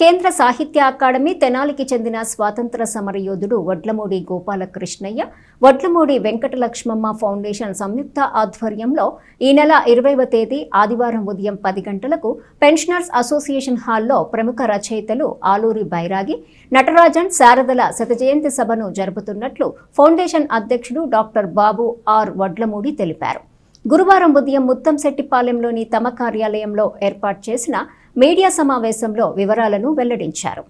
కేంద్ర సాహిత్య అకాడమీ తెనాలికి చెందిన స్వాతంత్ర సమరయోధుడు వడ్లమూడి గోపాలకృష్ణయ్య వడ్లమూడి వెంకటలక్ష్మమ్మ ఫౌండేషన్ సంయుక్త ఆధ్వర్యంలో ఈ నెల ఇరవైవ తేదీ ఆదివారం ఉదయం పది గంటలకు పెన్షనర్స్ అసోసియేషన్ హాల్లో ప్రముఖ రచయితలు ఆలూరి బైరాగి నటరాజన్ శారదల శతజయంతి సభను జరుపుతున్నట్లు ఫౌండేషన్ అధ్యక్షుడు డాక్టర్ బాబు ఆర్ వడ్లమూడి తెలిపారు. గురువారం ఉదయం ముత్తంశెట్టిపాలెంలోని తమ కార్యాలయంలో ఏర్పాటు చేసిన మీడియా సమావేశంలో వివరాలను వెల్లడించారు.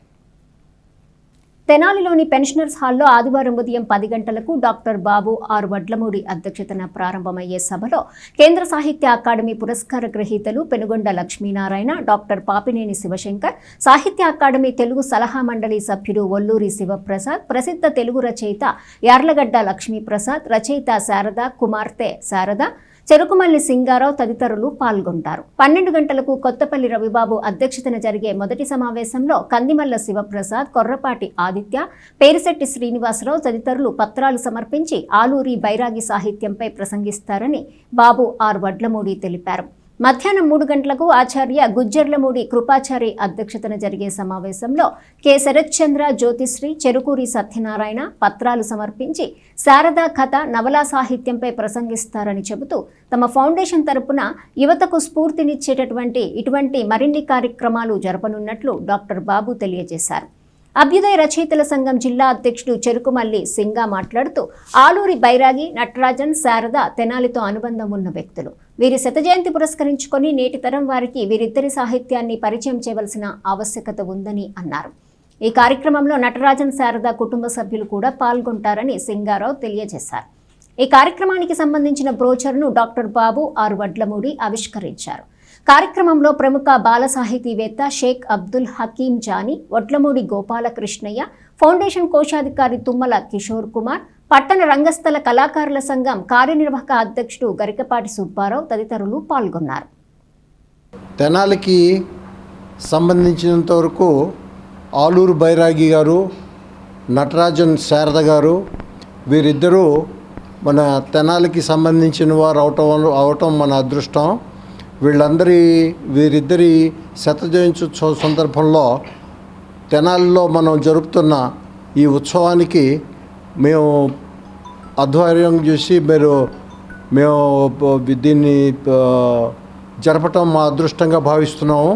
తెనాలిలోని పెన్షనర్స్ హాల్లో ఆదివారం ఉదయం పది గంటలకు డాక్టర్ బాబు ఆర్ వడ్లమూడి అధ్యక్షతన ప్రారంభమయ్యే సభలో కేంద్ర సాహిత్య అకాడమీ పురస్కార గ్రహీతలు పెనుగొండ లక్ష్మీనారాయణ డాక్టర్ పాపినేని శివశంకర్ సాహిత్య అకాడమీ తెలుగు సలహా మండలి సభ్యుడు ఒల్లూరి శివప్రసాద్ ప్రసిద్ధ తెలుగు రచయిత యార్లగడ్డ లక్ష్మీప్రసాద్ రచయిత శారద కుమార్తె శారద చెరుకుమల్లి సింగారావు తదితరులు పాల్గొంటారు. పన్నెండు గంటలకు కొత్తపల్లి రవిబాబు అధ్యక్షతన జరిగే మొదటి సమావేశంలో కందిమల్ల శివప్రసాద్ కొర్రపాటి ఆదిత్య పేరిశెట్టి శ్రీనివాసరావు తదితరులు పత్రాలు సమర్పించి ఆలూరి బైరాగి సాహిత్యంపై ప్రసంగిస్తారని బాబు ఆర్ వడ్లమూడి తెలిపారు. మధ్యాహ్నం మూడు గంటలకు ఆచార్య గుజ్జర్లమూడి కృపాచారి అధ్యక్షతన జరిగే సమావేశంలో కె. శరత్చంద్ర జ్యోతిశ్రీ చెరుకూరి సత్యనారాయణ పత్రాలు సమర్పించి శారదా కథ నవలా సాహిత్యంపై ప్రసంగిస్తారని చెబుతూ తమ ఫౌండేషన్ తరపున యువతకు స్ఫూర్తినిచ్చేటటువంటి ఇటువంటి మరిన్ని కార్యక్రమాలు జరపనున్నట్లు డాక్టర్ బాబు తెలియజేశారు. అభ్యుదయ రచయితల సంఘం జిల్లా అధ్యక్షుడు చెరుకుమల్లి సింగా మాట్లాడుతూ ఆలూరి బైరాగి నటరాజన్ శారద తెనాలితో అనుబంధం ఉన్న వ్యక్తులు. వీరి శతజయంతి పురస్కరించుకొని నేటి తరం వారికి వీరిద్దరి సాహిత్యాన్ని పరిచయం చేయవలసిన ఆవశ్యకత ఉందని అన్నారు. ఈ కార్యక్రమంలో నటరాజన్ శారద కుటుంబ సభ్యులు కూడా పాల్గొంటారని సింగారావు తెలియజేశారు. ఈ కార్యక్రమానికి సంబంధించిన బ్రోచర్ను డాక్టర్ బాబు ఆర్ వడ్లమూడి ఆవిష్కరించారు. కార్యక్రమంలో ప్రముఖ బాల సాహితీవేత్త షేక్ అబ్దుల్ హకీం జానీ వడ్లమూడి గోపాలకృష్ణయ్య ఫౌండేషన్ కోశాధికారి తుమ్మల కిషోర్ కుమార్ పట్టణ రంగస్థల కళాకారుల సంఘం కార్యనిర్వాహక అధ్యక్షుడు గరికపాటి సుబ్బారావు తదితరులు పాల్గొన్నారు. తెనాలికి సంబంధించినంత వరకు ఆలూరు బైరాగి గారు నటరాజన్ శారద గారు వీరిద్దరూ మన తెనాలికి సంబంధించిన వారు అవటం అవటం మన అదృష్టం. వీళ్ళందరి వీరిద్దరి శత జయంత్యుత్సవ సందర్భంలో తెనాలిలో మనం జరుపుతున్న ఈ ఉత్సవానికి మేము ఆధ్వర్యం చేసి మీరు మేము దీన్ని జరపటం మా అదృష్టంగా భావిస్తున్నాము.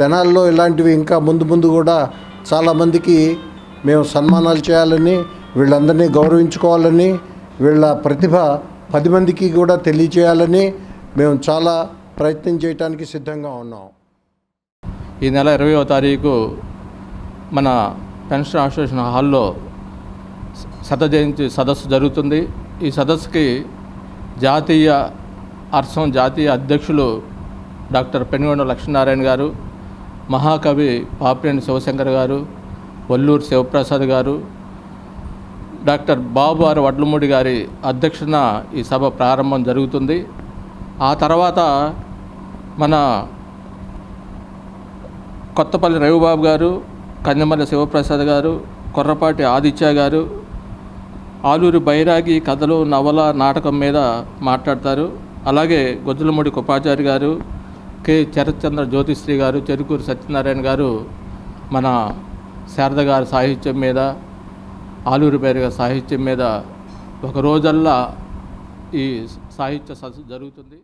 తెనాల్లో ఇలాంటివి ఇంకా ముందు ముందు కూడా చాలామందికి మేము సన్మానాలు చేయాలని వీళ్ళందరినీ గౌరవించుకోవాలని వీళ్ళ ప్రతిభ పది మందికి కూడా తెలియచేయాలని మేము చాలా ప్రయత్నం చేయడానికి సిద్ధంగా ఉన్నాం. ఈ నెల ఇరవయో తారీఖు మన పెన్షన్ అసోసియేషన్ హాల్లో శత జయంతి సదస్సు జరుగుతుంది. ఈ సదస్సుకి జాతీయ అర్సం జాతీయ అధ్యక్షులు డాక్టర్ పెనుగొండ లక్ష్మీనారాయణ గారు మహాకవి పాపినేని శివశంకర్ గారు వల్లూరు శివప్రసాద్ గారు డాక్టర్ బాబు వడ్లమూడి గారి అధ్యక్షన ఈ సభ ప్రారంభం జరుగుతుంది. ఆ తర్వాత మన కొత్తపల్లి రవిబాబు గారు కందమల్లి శివప్రసాద్ గారు కొర్రపాటి ఆదిత్య గారు ఆలూరి బైరాగి కథలు నవల నాటకం మీద మాట్లాడతారు. అలాగే గొజ్జలమూడి కుపాచారి గారు కె. చరత్చంద్ర జ్యోతిశ్రీ గారు చెరుకూరు సత్యనారాయణ గారు మన శారద గారి సాహిత్యం మీద ఆలూరి పేరుగా సాహిత్యం మీద ఒక రోజల్లా ఈ సాహిత్య సదస్సు జరుగుతుంది.